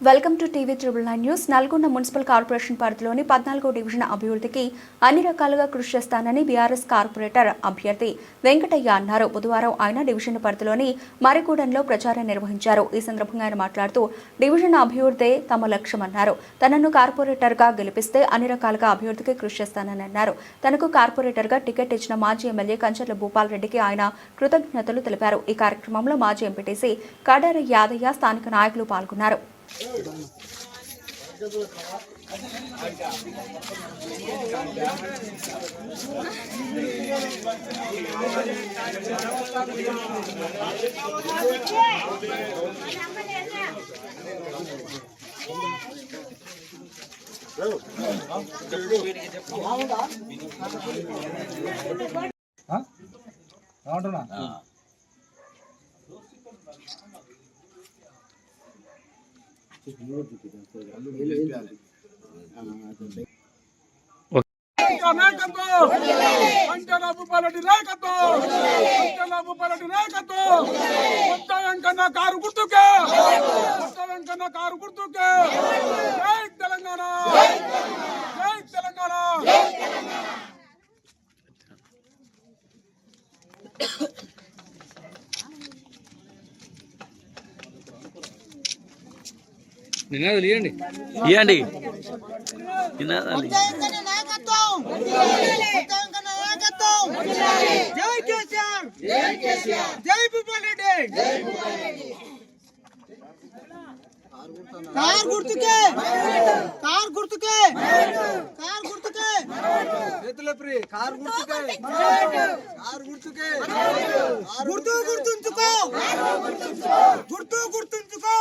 Welcome to TV triple nine news. Nalgonda municipal corporation పరిధిలోని పద్నాలుగో division అభివృద్ధికి అన్ని రకాలుగా కృషి చేస్తానని బీఆర్ఎస్ కార్పొరేటర్ అభ్యర్థి వెంకటయ్య అన్నారు. బుధవారం ఆయన డివిజన్ పరిధిలోని మరిగూడెంలో ప్రచారం నిర్వహించారు. ఈ సందర్భంగా ఆయన మాట్లాడుతూ డివిజన్ అభివృద్ధే తమ లక్ష్యమన్నారు తనను కార్పొరేటర్గా గెలిపిస్తే అన్ని రకాలుగా అభివృద్ధికి కృషి చేస్తానని అన్నారు. తనకు కార్పొరేటర్గా టికెట్ ఇచ్చిన మాజీ ఎమ్మెల్యే కంచర్ల భూపాల్ రెడ్డికి ఆయన కృతజ్ఞతలు తెలిపారు. ఈ కార్యక్రమంలో మాజీ ఎంపీటీసీ కడారి యాదయ్య స్థానిక నాయకులు పాల్గొన్నారు. ఏమంటున్నా పంచనాభు పల్లటి నాయకత్వం పంచనాభు పల్లటి నాయకత్వం ఉత్సవం కన్నా కారు గుర్తుకే ఉత్సవం కన్నా కారు గుర్తుకే జై తెలంగాణ జై తెలంగాణ నినాదాలు ఇవ్వండి ఇవ్వండి నినాదాలు జై కేసీఆర్. జై భూపాల్ రెడ్డి. కార్ గుర్తుకే. కార్ గుర్తుకే. కార్ గుర్తుకే. చేతుల ప్రి కారు గుర్తుకే. కారు గుర్తుకే. గుర్తు గుర్తుంచుకో. గుర్తు గుర్తుంచుకో.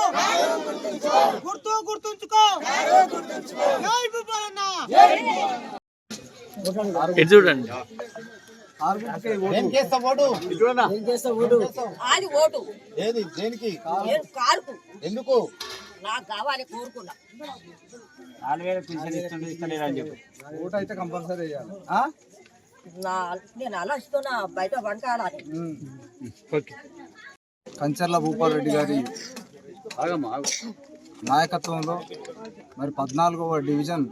గుర్తు గుర్తుంచుకో. జై భూపాల్ అన్న ఎటు చూడండి. కారు గుర్తుకే ఓటు. అది ఓటు. ఏది? దేనికి? ఎందుకు? నాకు కావాలి కోరుకున్నా. ఓటు అయితే కంపల్సరీ వేయాలి నేను అలా ఇస్తున్నా బయట కంచర్ల భూపాల్ రెడ్డి గారి నాయకత్వంలో మరి పద్నాలుగవ డివిజన్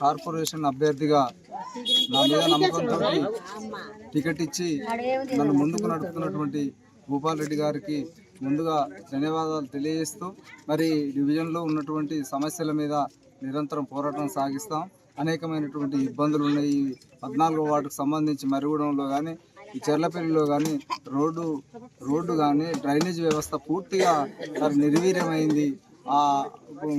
కార్పొరేషన్ అభ్యర్థిగా నా మీద నమ్మకంతో టికెట్ ఇచ్చి నన్ను ముందుకు నడుపుతున్నటువంటి భూపాల్ రెడ్డి గారికి ముందుగా ధన్యవాదాలు తెలియజేస్తూ మరి డివిజన్లో ఉన్నటువంటి సమస్యల మీద నిరంతరం పోరాటం సాగిస్తాం. అనేకమైనటువంటి ఇబ్బందులు ఉన్నాయి. పద్నాలుగో వార్డుకు సంబంధించి మరిగూడెంలో కానీ ఈ చెర్లపల్లిలో కానీ రోడ్డు రోడ్డు కానీ డ్రైనేజ్ వ్యవస్థ పూర్తిగా మరి నిర్వీర్యమైంది.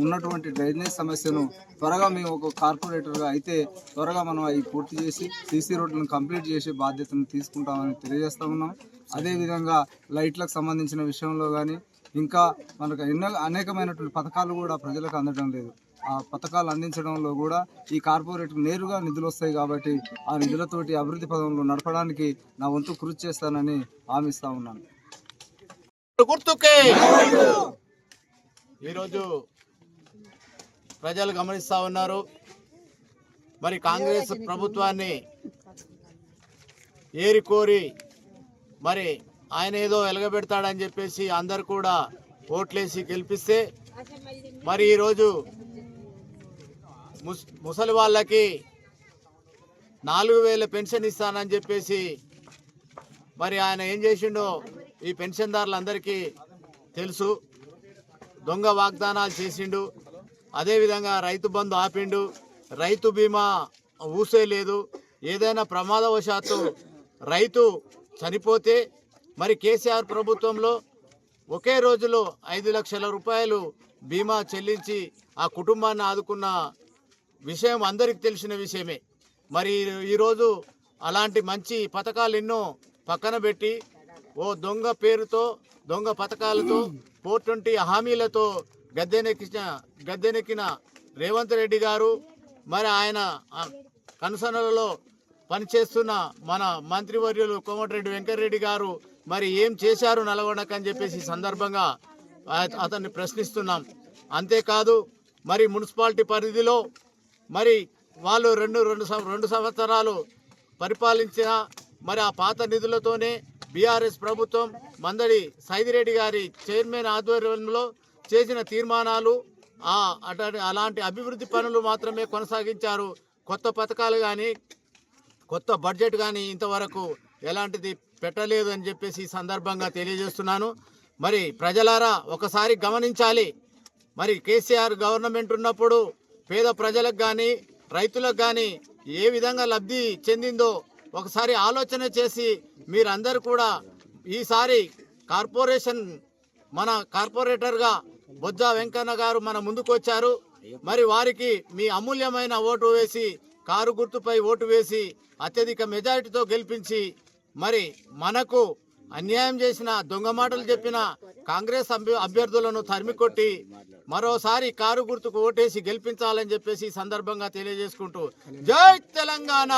ఉన్నటువంటి డ్రైనేజ్ సమస్యను త్వరగా మేము ఒక కార్పొరేటర్గా అయితే త్వరగా మనం అవి పూర్తి చేసి సీసీ రోడ్లను కంప్లీట్ చేసే బాధ్యతను తీసుకుంటామని తెలియజేస్తా ఉన్నాం. అదేవిధంగా లైట్లకు సంబంధించిన విషయంలో కానీ ఇంకా మనకు ఎన్నో అనేకమైనటువంటి పథకాలు కూడా ప్రజలకు అందడం లేదు. ఆ పథకాలు అందించడంలో కూడా ఈ కార్పొరేట్కు నేరుగా నిధులు వస్తాయి కాబట్టి ఆ నిధులతోటి అభివృద్ధి పదంలో నడపడానికి నా వంతు కృషి చేస్తానని హామీస్తా ఉన్నాను. గుర్తుకే. ఈరోజు ప్రజలు గమనిస్తూ ఉన్నారు. మరి కాంగ్రెస్ ప్రభుత్వాన్ని ఏరి కోరి మరి ఆయన ఏదో ఎలగబెడతాడని చెప్పేసి అందరు కూడా ఓట్లేసి గెలిపిస్తే మరి ఈరోజు ముస్ ముసలి వాళ్ళకి నాలుగు వేల పెన్షన్ ఇస్తానని చెప్పేసి మరి ఆయన ఏం చేసిండో ఈ పెన్షన్దారులందరికీ తెలుసు. దొంగ వాగ్దానాలు చేసిండు. అదేవిధంగా రైతు బంధు ఆపిండు. రైతు బీమా ఊసే లేదు. ఏదైనా ప్రమాదవశాత్తు రైతు చనిపోతే మరి కేసీఆర్ ప్రభుత్వంలో ఒకే రోజులో ఐదు లక్షల రూపాయలు బీమా చెల్లించి ఆ కుటుంబాన్ని ఆదుకున్న విషయం అందరికి తెలిసిన విషయమే. మరి ఈరోజు అలాంటి మంచి పథకాలు ఎన్నో పక్కన పెట్టి ఓ దొంగ పేరుతో దొంగ పథకాలతో ఫోర్ ట్వంటీ హామీలతో గద్దెనెక్కిన గద్దెనెక్కిన రేవంత్ రెడ్డి గారు మరి ఆయన కనుసనలలో పనిచేస్తున్న మన మంత్రివర్యులు కోమటిరెడ్డి వెంకటరెడ్డి గారు మరి ఏం చేశారు నల్గొండకు అని చెప్పేసి సందర్భంగా అతన్ని ప్రశ్నిస్తున్నాం. అంతేకాదు మరి మున్సిపాలిటీ పరిధిలో మరి వాళ్ళు రెండు రెండు రెండు సంవత్సరాలు పరిపాలించిన మరి ఆ పాత నిధులతోనే బీఆర్ఎస్ ప్రభుత్వం మందడి సైదిరెడ్డి గారి చైర్మన్ ఆధ్వర్యంలో చేసిన తీర్మానాలు అట అలాంటి అభివృద్ధి పనులు మాత్రమే కొనసాగించారు. కొత్త పథకాలు కానీ కొత్త బడ్జెట్ కానీ ఇంతవరకు ఎలాంటిది పెట్టలేదు అని చెప్పేసి ఈ సందర్భంగా తెలియజేస్తున్నాను. మరి ప్రజలారా ఒకసారి గమనించాలి. మరి కేసీఆర్ గవర్నమెంట్ ఉన్నప్పుడు పేద ప్రజలకు కానీ రైతులకు కానీ ఏ విధంగా లబ్ధి చెందిందో ఒకసారి ఆలోచన చేసి మీరందరూ కూడా ఈసారి కార్పొరేషన్ మన కార్పొరేటర్గా బొజ్జ వెంకన్న గారు మన ముందుకు వచ్చారు మరి వారికి మీ అమూల్యమైన ఓటు వేసి కారు గుర్తుపై ఓటు వేసి అత్యధిక మెజారిటీతో గెలిపించి మరి మనకు అన్యాయం చేసిన దొంగ మాటలు చెప్పిన కాంగ్రెస్ అభ్య- అభ్యర్థులను తరిమికొట్టి మరోసారి కారు గుర్తుకు ఓటేసి గెలిపించాలని చెప్పేసి సందర్భంగా తెలియజేసుకుంటూ జై తెలంగాణ!